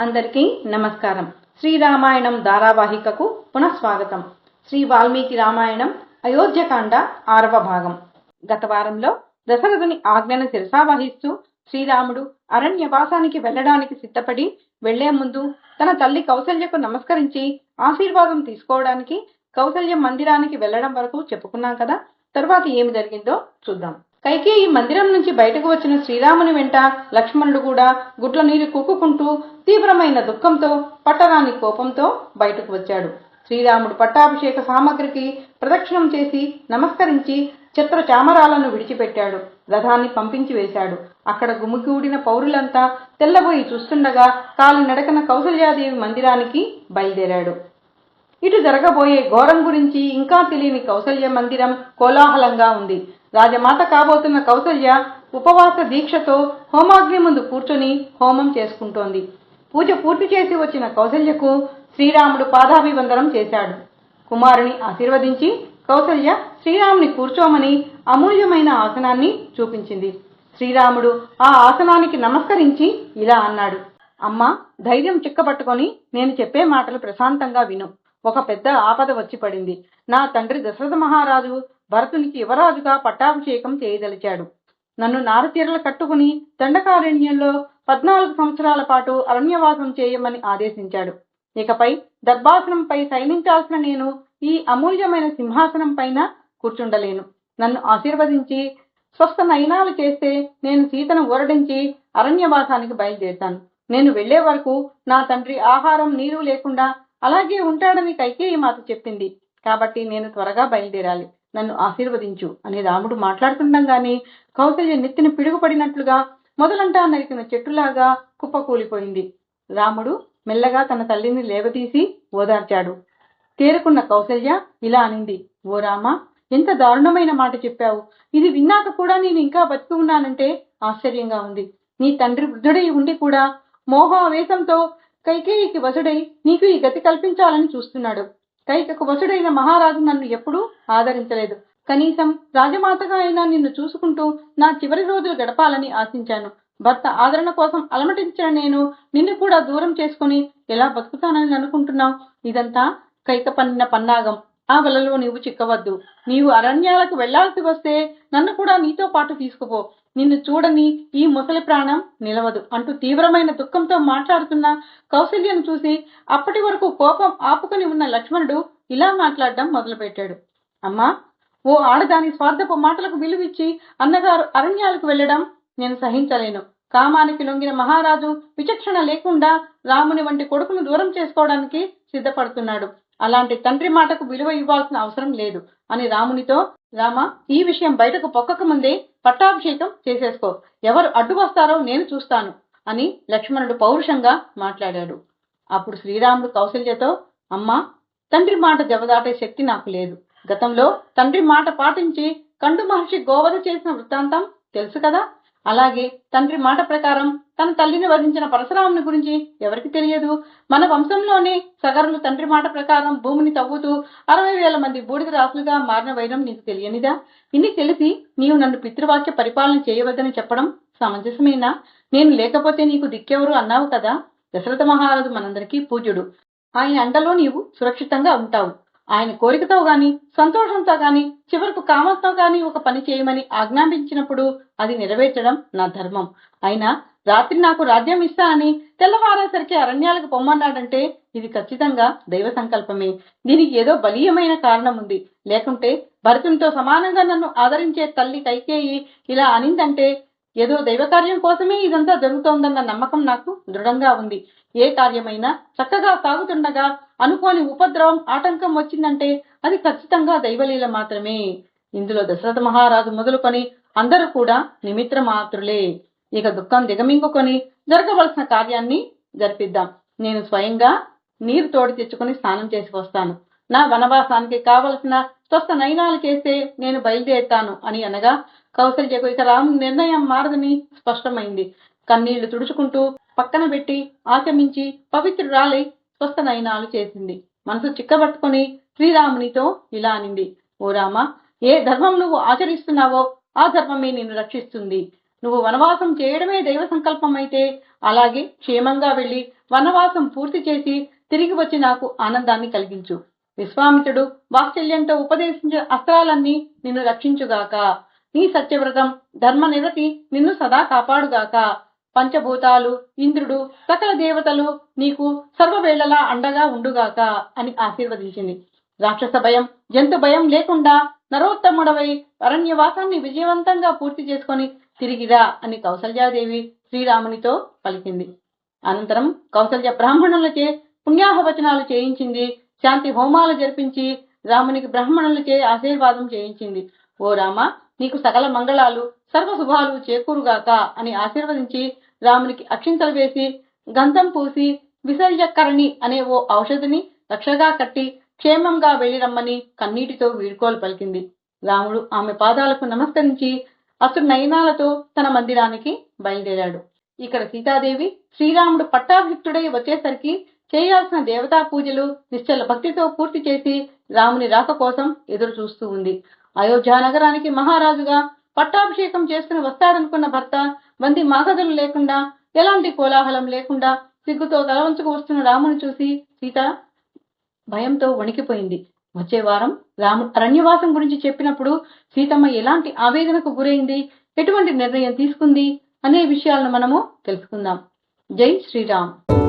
అందరికీ నమస్కారం. శ్రీరామాయణం ధారావాహికకు పునఃస్వాగతం శ్రీ వాల్మీకి రామాయణం అయోధ్యకాండ ఆరవ భాగం. గత వారంలో దశరథుని ఆజ్ఞను శిరసావహిస్తూ శ్రీరాముడు అరణ్యవాసానికి వెళ్ళడానికి సిద్ధపడి వెళ్ళే ముందు తన తల్లి కౌసల్యకు నమస్కరించి ఆశీర్వాదం తీసుకోవడానికి కౌసల్య మందిరానికి వెళ్ళడం వరకు చెప్పుకున్నాం కదా? తరువాత ఏమి జరిగిందో చూద్దాం. కైకేయి మందిరం నుంచి బయటకు వచ్చిన శ్రీరాముని వెంట లక్ష్మణుడు కూడా గుట్ల నీరు కుక్కుకుంటూ తీవ్రమైన దుఃఖంతో పట్టరాని కోపంతో బయటకు వచ్చాడు. శ్రీరాముడు పట్టాభిషేక సామగ్రికి ప్రదక్షిణం చేసి నమస్కరించి చిత్ర చామరాలను విడిచిపెట్టాడు. రథాన్ని పంపించి వేశాడు. అక్కడ గుమిగూడిన పౌరులంతా తెల్లబోయి చూస్తుండగా కాలినడకన కౌసల్యాదేవి మందిరానికి బయలుదేరాడు. ఇటు జరగబోయే ఘోరం గురించి ఇంకా తెలియని కౌసల్య మందిరం కోలాహలంగా ఉంది. రాజమాత కాబోతున్న కౌసల్య ఉపవాస దీక్షతో హోమాగ్ని ముందు కూర్చొని హోమం చేసుకుంటోంది. పూజ పూర్తి చేసి వచ్చిన కౌసల్యకు శ్రీరాముడు పాదాభివందనం చేశాడు. కుమారుని ఆశీర్వదించి కౌసల్య శ్రీరాముని కూర్చోమని అమూల్యమైన ఆసనాన్ని చూపించింది. శ్రీరాముడు ఆ ఆసనానికి నమస్కరించి ఇలా అన్నాడు. అమ్మ ధైర్యం చిక్కబట్టుకొని నేను చెప్పే మాటలు ప్రశాంతంగా విను. ఒక పెద్ద ఆపద వచ్చి పడింది. నా తండ్రి దశరథ మహారాజు భరతునికి యువరాజుగా పట్టాభిషేకం చేయదలిచాడు. నన్ను నారచీరలు కట్టుకుని దండకారణ్యంలో పద్నాలుగు సంవత్సరాల పాటు అరణ్యవాసం చేయమని ఆదేశించాడు. ఇకపై దర్భాసనంపై శయనించాల్సిన నేను ఈ అమూల్యమైన సింహాసనం పైన కూర్చుండలేను. నన్ను ఆశీర్వదించి స్వస్థ నయనాలు చేస్తే నేను సీతను ఊరడించి అరణ్యవాసానికి బయలుదేరుతాను. నేను వెళ్ళే వరకు నా తండ్రి ఆహారం నీరు లేకుండా అలాగే ఉంటాడని కైకేయి మాత చెప్పింది. కాబట్టి నేను త్వరగా బయలుదేరాలి. నన్ను ఆశీర్వదించు అని రాముడు మాట్లాడుతుండగానే కౌసల్య నెత్తిని పిడుగుపడినట్లుగా మొదలంటా నరికిన చెట్టులాగా కుప్పకూలిపోయింది. రాముడు మెల్లగా తన తల్లిని లేవదీసి ఓదార్చాడు. తేరుకున్న కౌసల్య ఇలా అనింది. ఓ రామా ఎంత దారుణమైన మాట చెప్పావు. ఇది విన్నాక కూడా నేను ఇంకా బతికి ఉన్నానంటే ఆశ్చర్యంగా ఉంది. నీ తండ్రి వృద్ధుడై ఉండి కూడా మోహావేశంతో కైకేయికి వసుడై నీకు ఈ గతి కల్పించాలని చూస్తున్నాడు. కైకకు వసుడైన మహారాజు నన్ను ఎప్పుడూ ఆదరించలేదు. కనీసం రాజమాతగా అయినా నిన్ను చూసుకుంటూ నా చివరి రోజులు గడపాలని ఆశించాను. భర్త ఆదరణ కోసం అలమటించిన నేను నిన్ను కూడా దూరం చేసుకుని ఎలా బతుకుతానని అనుకుంటున్నావు? ఇదంతా కైక పన్నిన పన్నాగం. ఆ వలలో నీవు చిక్కవద్దు. నీవు అరణ్యాలకు వెళ్ళాల్సి వస్తే నన్ను కూడా నీతో పాటు తీసుకుపో. నిన్ను చూడని ఈ ముసలి ప్రాణం నిలవదు అంటూ తీవ్రమైన దుఃఖంతో మాట్లాడుతున్న కౌశల్యను చూసి అప్పటి వరకు కోపం ఆపుకుని ఉన్న లక్ష్మణుడు ఇలా మాట్లాడడం మొదలుపెట్టాడు. అమ్మా ఓ ఆడదాని స్వార్థపు మాటలకు విలువిచ్చి అన్నగారు అరణ్యాలకు వెళ్ళడం నేను సహించలేను. కామానికి లొంగిన మహారాజు విచక్షణ లేకుండా రాముని వంటి కొడుకును దూరం చేసుకోవడానికి సిద్ధపడుతున్నాడు. అలాంటి తండ్రి మాటకు విలువ ఇవ్వాల్సిన అవసరం లేదు అని రామునితో రామ ఈ విషయం బయటకు పొక్కక ముందే పట్టాభిషేకం చేసేసుకో. ఎవరు అడ్డు వస్తారో నేను చూస్తాను అని లక్ష్మణుడు పౌరుషంగా మాట్లాడాడు. అప్పుడు శ్రీరాముడు కౌశల్యతో అమ్మా తండ్రి మాట జవదాటే శక్తి నాకు లేదు. గతంలో తండ్రి మాట పాటించి కండు మహర్షి గోవధ చేసిన వృత్తాంతం తెలుసు కదా? అలాగే తండ్రి మాట ప్రకారం తన తల్లిని వధించిన పరశురాముని గురించి ఎవరికి తెలియదు? మన వంశంలోనే సగరులు తండ్రి మాట ప్రకారం భూమిని తవ్వుతూ అరవై వేల మంది బూడిద రాసులుగా మారిన వైరం నీకు తెలియనిదా? ఇన్ని తెలిసి నీవు నన్ను పితృవాక్య పరిపాలన చేయవద్దని చెప్పడం సమంజసమేనా? నేను లేకపోతే నీకు దిక్కెవరు అన్నావు కదా? దశరథ మహారాజు మనందరికీ పూజ్యుడు. ఆయన అండలో నీవు సురక్షితంగా ఉంటావు. ఆయన కోరికతో గాని సంతోషంతో గాని చివరకు కామంతో గాని ఒక పని చేయమని ఆజ్ఞాపించినప్పుడు అది నెరవేర్చడం నా ధర్మం. అయినా రాత్రి నాకు రాజ్యం ఇస్తా అని తెల్లవారేసరికి అరణ్యాలకు పొమ్మన్నాడంటే ఇది ఖచ్చితంగా దైవ సంకల్పమే. దీనికి ఏదో బలీయమైన కారణం ఉంది. లేకుంటే భరతునితో సమానంగా నన్ను ఆదరించే తల్లి కైకేయి ఇలా అనిందంటే ఏదో దైవ కార్యం కోసమే ఇదంతా జరుగుతోందన్న నమ్మకం నాకు దృఢంగా ఉంది. ఏ కార్యమైనా చక్కగా సాగుతుండగా అనుకోని ఉపద్రవం ఆటంకం వచ్చిందంటే అది ఖచ్చితంగా దైవలీల మాత్రమే. ఇందులో దశరథ మహారాజు మొదలుకొని అందరూ కూడా నిమిత్ర మాత్రులే ఇక దుఃఖం దిగమింగుకొని జరగవలసిన కార్యాన్ని జరిపిద్దాం. నేను స్వయంగా నీరు తోడి తెచ్చుకొని స్నానం చేసి వస్తాను. నా వనవాసానికి కావలసిన స్వస్థ నయనాలు చేస్తే నేను బయలుదేరుతాను అని అనగా కౌశల్యకు ఇక రాము నిర్ణయం మారదని స్పష్టమైంది. కన్నీళ్ళు తుడుచుకుంటూ పక్కన పెట్టి ఆచమించి పవిత్రురాలై స్వస్థ నయనాలు చేసింది. మనసు చిక్కబట్టుకుని శ్రీరామునితో ఇలా అనింది. ఓ రామ ఏ ధర్మం నువ్వు ఆచరిస్తున్నావో ఆ ధర్మమే నిన్ను రక్షిస్తుంది. నువ్వు వనవాసం చేయడమే దైవ సంకల్పం అయితే అలాగే క్షేమంగా వెళ్ళి వనవాసం పూర్తి చేసి తిరిగి వచ్చి నాకు ఆనందాన్ని కలిగించు. విశ్వామిత్రుడు వాత్సల్యంతో ఉపదేశించిన అస్త్రాలన్నీ నిన్ను రక్షించుగాక. నీ సత్యవ్రతం ధర్మ నిరతి నిన్ను సదా కాపాడుగాక. పంచభూతాలు ఇంద్రుడు సకల దేవతలు నీకు సర్వవేళలా అండగా ఉండుగాక అని ఆశీర్వదించింది. రాక్షస భయం జంతు భయం లేకుండా నరోత్తముడవై అరణ్యవాసాన్ని విజయవంతంగా పూర్తి చేసుకొని తిరిగిరా అని కౌసల్యాదేవి శ్రీరామునితో పలికింది. అనంతరం కౌసల్య బ్రాహ్మణులచే పుణ్యాహవచనాలు చేయించింది. శాంతి హోమాలు జరిపించి రామునికి బ్రాహ్మణులచే ఆశీర్వాదం చేయించింది. ఓ రామ నీకు సకల మంగళాలు సర్వ శుభాలు చేకూరుగాక అని ఆశీర్వదించి రామునికి అక్షింతలు వేసి గంధం పూసి విసర్యకరణి అనే ఓ ఔషధిని రక్షగా కట్టి క్షేమంగా వెళ్ళిరమ్మని కన్నీటితో వీడ్కోలు పలికింది. రాముడు ఆమె పాదాలకు నమస్కరించి అతడు నయనాలతో తన మందిరానికి బయలుదేరాడు. ఇక్కడ సీతాదేవి శ్రీరాముడు పట్టాభిక్తుడై వచ్చేసరికి చేయాల్సిన దేవతా పూజలు నిశ్చల భక్తితో పూర్తి చేసి రాముని రాక కోసం ఎదురు చూస్తూ ఉంది. అయోధ్యా నగరానికి మహారాజుగా పట్టాభిషేకం చేసుకుని వస్తాడనుకున్న భర్త వంది మాగదులు లేకుండా ఎలాంటి కోలాహలం లేకుండా సిగ్గుతో తలవంచుకు వస్తున్న రాముని చూసి సీత భయంతో వణికిపోయింది. వచ్చే వారం రాము అరణ్యవాసం గురించి చెప్పినప్పుడు సీతమ్మ ఎలాంటి ఆవేదనకు గురైంది ఎటువంటి నిర్ణయం తీసుకుంది అనే విషయాలను మనము తెలుసుకుందాం. జై శ్రీరామ్.